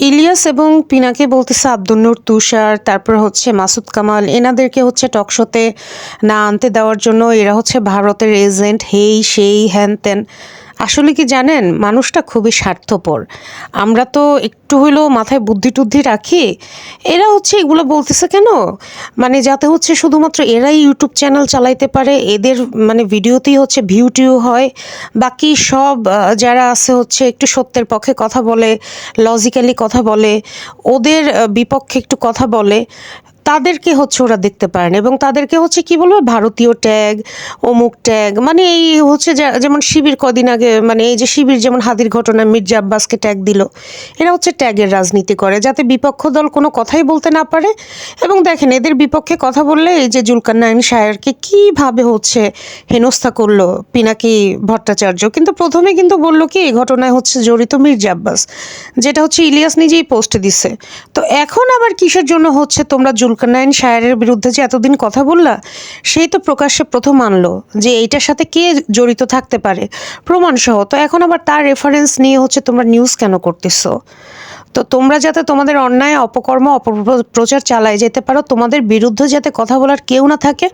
ইলিয়াস এবং পিনাকে বলতেছে আব্দুল নূর, তুষার, তারপর হচ্ছে মাসুদ কামাল, এনাদেরকে হচ্ছে টকশোতে না আনতে দেওয়ার জন্য এরা হচ্ছে ভারতের এজেন্ট, হেই, সেই, হ্যান, ত্যান। আসলে কি জানেন, মানুষটা খুবই স্বার্থপর। আমরা তো একটু হইলেও মাথায় বুদ্ধি টুদ্ধি রাখি, এরা হচ্ছে এগুলো বলতেছে কেন? মানে যাতে হচ্ছে শুধুমাত্র এরাই ইউটিউব চ্যানেল চালাইতে পারে, এদের মানে ভিডিওতেই হচ্ছে ভিউ টিউ হয়, বাকি সব যারা আছে হচ্ছে একটু সত্যের পক্ষে কথা বলে লজিক্যালি কথা বলে, ওদের বিপক্ষে একটু কথা বলে তাদেরকে হচ্ছে ওরা দেখতে পারেন এবং তাদেরকে হচ্ছে কি বলব, ভারতীয় ট্যাগ, অমুক ট্যাগ মানে এই হচ্ছে যেমন শিবির কদিন আগে মানে এই যে শিবির যেমন হাদির ঘটনা মির্জা আব্বাসকে ট্যাগ দিল, এরা হচ্ছে ট্যাগের রাজনীতি করে যাতে বিপক্ষ দল কোনো কথাই বলতে না পারে এবং দেখেন এদের বিপক্ষে কথা বললে এই যে জুলকার নাইন সায়ারকে কীভাবে হচ্ছে হেনস্থা করল পিনাকি ভট্টাচার্য, কিন্তু প্রথমে কিন্তু বলল কি, এই ঘটনায় হচ্ছে জড়িত মির্জা আব্বাস, যেটা হচ্ছে ইলিয়াস নিজেই পোস্টে দিছে। তো এখন আবার কিসের জন্য হচ্ছে তোমরা জুলকারনাইন শায়ারের বিরুদ্ধে যে এতদিন কথা বললা, সেই তো প্রকাশ্যে প্রথম আনলো যে এইটার সাথে কে জড়িত থাকতে পারে। প্রমাণসহ, তো এখন আবার তার রেফারেন্স নিয়ে হচ্ছে তোমরা নিউজ কেন করতেছো? তো তোমরা যাতে তোমাদের অন্যায়, অপকর্ম, অপপ্রচার চালায় যেতে পারো, তোমাদের বিরুদ্ধে যাতে কথা বলার কেউ না থাকে,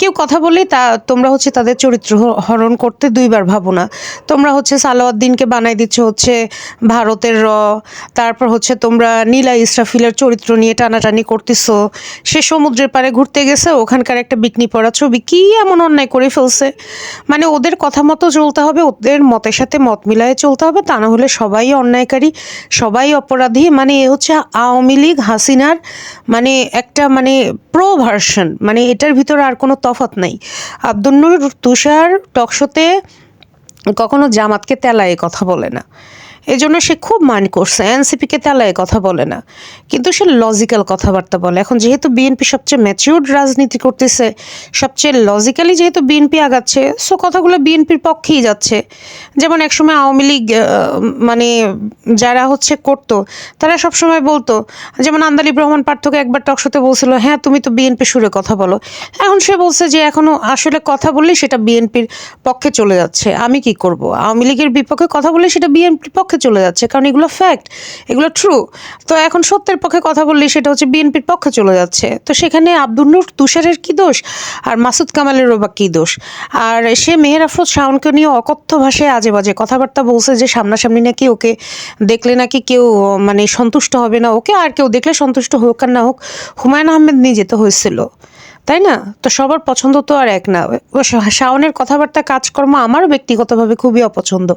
কেউ কথা বললেই তা, তোমরা হচ্ছে তাদের চরিত্র হরণ করতে দুইবার ভাবো না। তোমরা হচ্ছে সালাউদ্দিনকে বানাই দিচ্ছ হচ্ছে ভারতের র, তারপর হচ্ছে তোমরা নীলা ইসরাফিলের চরিত্র নিয়ে টানাটানি করতেছো। সে সমুদ্রের পাড়ে ঘুরতে গেছে, ওখানকার একটা বিকনি পড়া ছবি কি এমন অন্যায় করে ফেলছে? মানে ওদের কথা মতো চলতে হবে, ওদের মতের সাথে মত মিলায়ে চলতে হবে, তা না হলে সবাই অন্যায়কারী, সবাই অপরাধী মানে এ হচ্ছে আওয়ামী লীগ, হাসিনার মানে একটা মানে প্রো ভার্সন মানে এটার ভিতরে আর কোনো তফাত নাই। আব্দুল তুষার টকশোতে কখনো জামাতকে তেলায় কথা বলে না। এই জন্য সে খুব মাইন্ড করছে। এনসিপিকে তেলায় কথা বলে না। কিন্তু সে লজিক্যাল কথাবার্তা বলে। এখন যেহেতু বিএনপি সবচেয়ে ম্যাচিউর্ড রাজনীতি করতেছে, সবচেয়ে লজিক্যালি যেহেতু বিএনপি আগাচ্ছে সো কথাগুলো বিএনপির পক্ষেই যাচ্ছে। যেমন একসময় আওয়ামী লীগ মানে যারা হচ্ছে করতো, তারা সবসময় বলতো, যেমন আন্দালিব রহমান পার্থকে একবার টকশোতে বলছিল হ্যাঁ তুমি তো বিএনপি সুরে কথা বলো। এখন সে বলছে যে এখনও আসলে কথা বললেই সেটা বিএনপির পক্ষে চলে যাচ্ছে। আমি কি করব? আওয়ামী লীগের বিপক্ষে কথা বললে সেটা বিএনপির পক্ষে চলে যাচ্ছে, কারণ এগুলো ফ্যাক্ট এগুলো ট্রু তো এখন সত্যের পক্ষে কথা বললেই সেটা হচ্ছে বিএনপির পক্ষে চলে যাচ্ছে। তো সেখানে আব্দুল নূর তুষারের কী দোষ? আর মাসুদ কামালেরও বা কী দোষ? আর সে মেহের আফরোজ শাওনকে নিয়ে অকথ্য ভাষায় আজে বাজে কথাবার্তা বলছে যে সামনাসামনি নাকি ওকে দেখলে নাকি কেউ মানে সন্তুষ্ট হবে না ওকে, আর কেউ দেখলে সন্তুষ্ট হোক আর না হোক হুমায়ুন আহমেদ নিয়ে যেতে হয়েছিল। তাই না? তো সবার পছন্দ তো আর এক না। শাওনের কথাবার্তা, কাজকর্ম আমারও ব্যক্তিগতভাবে খুবই অপছন্দ।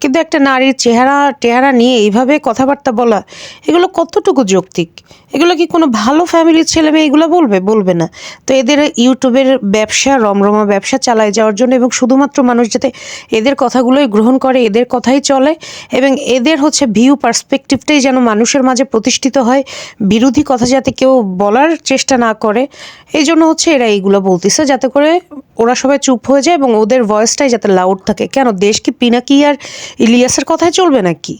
কিন্তু একটা নারীর চেহারা, টেহারা নিয়ে এইভাবে কথাবার্তা বলা, এগুলো কতটুকু যৌক্তিক? এগুলো কি কোনো ভালো ফ্যামিলির ছেলে মেয়ে এগুলো বলবে? বলবে না। তো এদের ইউটিউবের ব্যবসা, রমরমা ব্যবসা চালায় যাওয়ার জন্য এবং শুধুমাত্র মানুষ যাতে এদের কথাগুলোই গ্রহণ করে, এদের কথাই চলে এবং এদের হচ্ছে ভিউ পার্সপেক্টিভটাই যেন মানুষের মাঝে প্রতিষ্ঠিত হয়, বিরোধী কথা যাতে কেউ বলার চেষ্টা না করে, এই জন্য হচ্ছে এরা এইগুলো বলতেছে যাতে করে ওরা সবাই চুপ হয়ে যায় এবং ওদের ভয়েসটাই যাতে লাউড থাকে। কেন, দেশ কি পিনাকি আর ইলিয়াসের কথায় চলবে নাকি?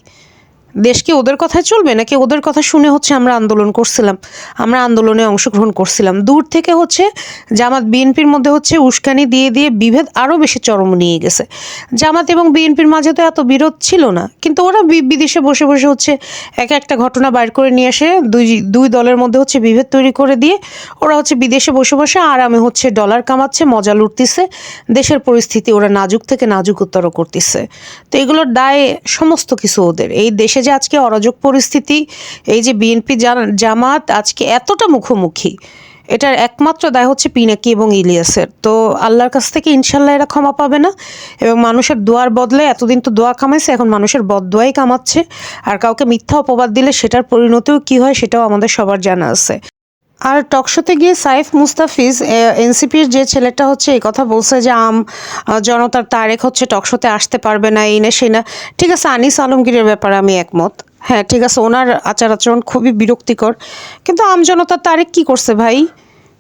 দেশ কি ওদের কথায় চলবে? নাকি ওদের কথা শুনে হচ্ছে আমরা আন্দোলন করছিলাম? আমরা আন্দোলনে অংশগ্রহণ করছিলাম। দূর থেকে হচ্ছে জামাত, বিএনপির মধ্যে হচ্ছে উস্কানি দিয়ে দিয়ে বিভেদ আরও বেশি চরম নিয়ে গেছে। জামাত এবং বিএনপির মাঝে তো এত বিরোধ ছিল না। কিন্তু ওরা বিদেশে বসে বসে হচ্ছে এক একটা ঘটনা বাইর করে নিয়ে এসে দুই দুই দলের মধ্যে হচ্ছে বিভেদ তৈরি করে দিয়ে ওরা হচ্ছে বিদেশে বসে বসে আরামে হচ্ছে ডলার কামাচ্ছে, মজা লুটতেছে। দেশের পরিস্থিতি ওরা নাজুক থেকে নাজুকতর করতেছে। তো এগুলোর দায় সমস্ত কিছু ওদের। এই দেশে যে আজকে অরাজক পরিস্থিতি, এই যে বিএনপি জামাত আজকে এতটা মুখোমুখি, এটার একমাত্র দায় হচ্ছে পিনাকি এবং ইলিয়াসের। তো আল্লাহর কাছ থেকে ইনশাল্লাহ এরা ক্ষমা পাবে না এবং মানুষের দোয়ার বদলে, এতদিন তো দোয়া কামাইছে, এখন মানুষের বদদোয়াই কামাচ্ছে। আর কাউকে মিথ্যা অপবাদ দিলে সেটার পরিণতিও কি হয় সেটাও আমাদের সবার জানা আছে। আর টকশোতে গিয়ে সাইফ মুস্তাফিজ এনসিপির যে ছেলেটা হচ্ছে, এই কথা বলছে যে, আম জনতার তারেক হচ্ছে টকশোতে আসতে পারবে না, এই না সেই না। ঠিক আছে, আনিস আলমগীরের ব্যাপারে আমি একমত। হ্যাঁ ঠিক আছে, ওনার আচার আচরণ খুবই বিরক্তিকর। কিন্তু আম জনতার তারেক কি করছে ভাই?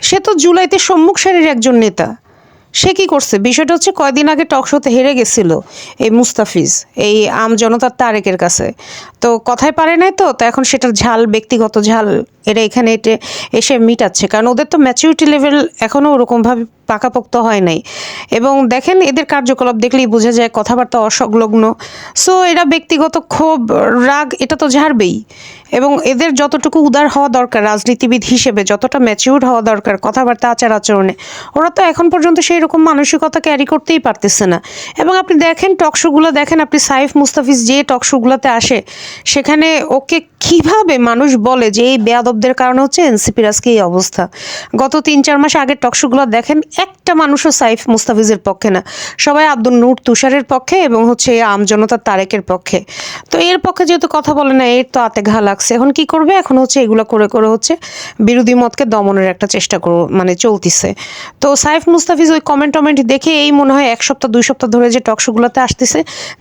সে তো জুলাইতে সম্মুখ সারির একজন নেতা। সে কি করছে? বিষয়টা হচ্ছে কয়দিন আগে টকশোতে হেরে গেছিল এই মুস্তাফিজ, এই আম জনতার তারেকের কাছে। তো কথায় পারে নাই তো তো এখন সেটার ঝাল, ব্যক্তিগত ঝাল, এরা এখানে এটে এসে মিটাচ্ছে। কারণ ওদের তো ম্যাচিউরিটি লেভেল এখনও ওরকমভাবে পাকাপোক্ত হয় নাই। এবং দেখেন এদের কার্যকলাপ দেখলেই বোঝা যায় কথাবার্তা অসংলগ্ন। সো এরা ব্যক্তিগত ক্ষোভ, রাগ, এটা তো ঝাড়বেই। এবং এদের যতটুকু উদার হওয়া দরকার, রাজনীতিবিদ হিসেবে যতটা ম্যাচিউর হওয়া দরকার কথাবার্তা, আচার আচরণে, ওরা তো এখন পর্যন্ত সেই রকম মানসিকতা ক্যারি করতেই পারতেছে না। এবং আপনি দেখেন টকশোগুলো দেখেন আপনি সাইফ মুস্তাফিজ যে টকশোগুলোতে আসে, সেখানে ওকে কীভাবে মানুষ বলে যে এই বেয়াদবদের কারণে হচ্ছে এনসিপির আজকে এই অবস্থা? গত তিন, চার মাস আগের টকশোগুলো দেখেন, একটা মানুষও সাইফ মুস্তাফিজের পক্ষে না। সবাই আব্দুল নূর তুষারের পক্ষে এবং হচ্ছে আমজনতা তারেকের পক্ষে। তো এর পক্ষে যেহেতু কথা বলে না, এর তো আতে ঘা লাগছে এখন কি করবে? এখন হচ্ছে এগুলো করে করে হচ্ছে বিরোধী মতকে দমনের একটা চেষ্টা করো মানে চলতিছে। তো সাইফ মুস্তাফিজ ওই কমেন্ট টমেন্ট দেখে এই মনে হয় এক সপ্তাহ, দুই সপ্তাহ ধরে যে টকশোগুলোতে আসতেছে,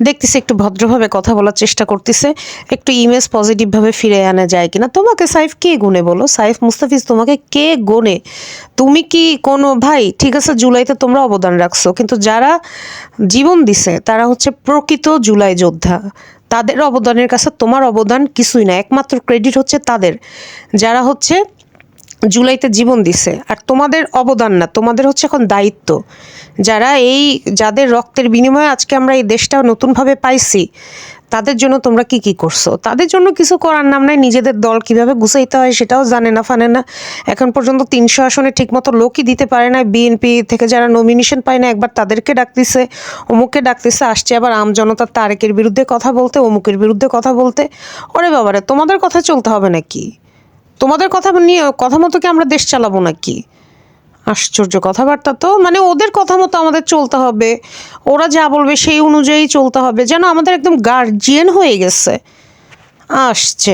দেখতেছে একটু ভদ্রভাবে কথা বলার চেষ্টা করতেছে, একটু ইমেজ পজিটিভভাবে ফিরে আনা যায় কিনা। তোমাকে সাইফ কে গুনে বলো? সাইফ মুস্তাফিজ, তোমাকে কে গোনে? তুমি কি কোনো, ভাই, ঠিক আছে, জুলাইতে তোমরা অবদান রাখছো, কিন্তু যারা জীবন দিছে, তারা হচ্ছে প্রকৃত জুলাই যোদ্ধা। তাদের অবদানের কাছে তোমার অবদান কিছুই না। একমাত্র ক্রেডিট হচ্ছে তাদের। যারা হচ্ছে জুলাইতে জীবন দিছে। আর তোমাদের অবদান না, তোমাদের হচ্ছে এখন দায়িত্ব। যারা এই, যাদের রক্তের বিনিময়ে আজকে আমরা এই দেশটা নতুনভাবে পাইছি তাদের জন্য তোমরা কি কি করছ? তাদের জন্য কিছু করার নাম নাই, নিজেদের দল কীভাবে গুছাইতে হয় সেটাও জানে না, ফানে না। এখন পর্যন্ত তিনশো আসনে ঠিকমতো লোকই দিতে পারে না বিএনপি থেকে যারা নমিনেশন পায় না, একবার তাদেরকে ডাকতেছে, অমুককে ডাকতেছে, আসছে আবার আম জনতার তারেকের বিরুদ্ধে কথা বলতে, অমুকের বিরুদ্ধে কথা বলতে। ওরে বাবারে, তোমাদের কথা চলতে হবে নাকি? তোমাদের কথা নিয়ে কথা মতো কি আমরা দেশ চালাবো নাকি? আশ্চর্য কথাবার্তা তো মানে ওদের কথা মতো আমাদের চলতে হবে। ওরা যা বলবে সেই অনুযায়ী চলতে হবে। যেন আমাদের একদম গার্জিয়ান হয়ে গেছে। আসছে।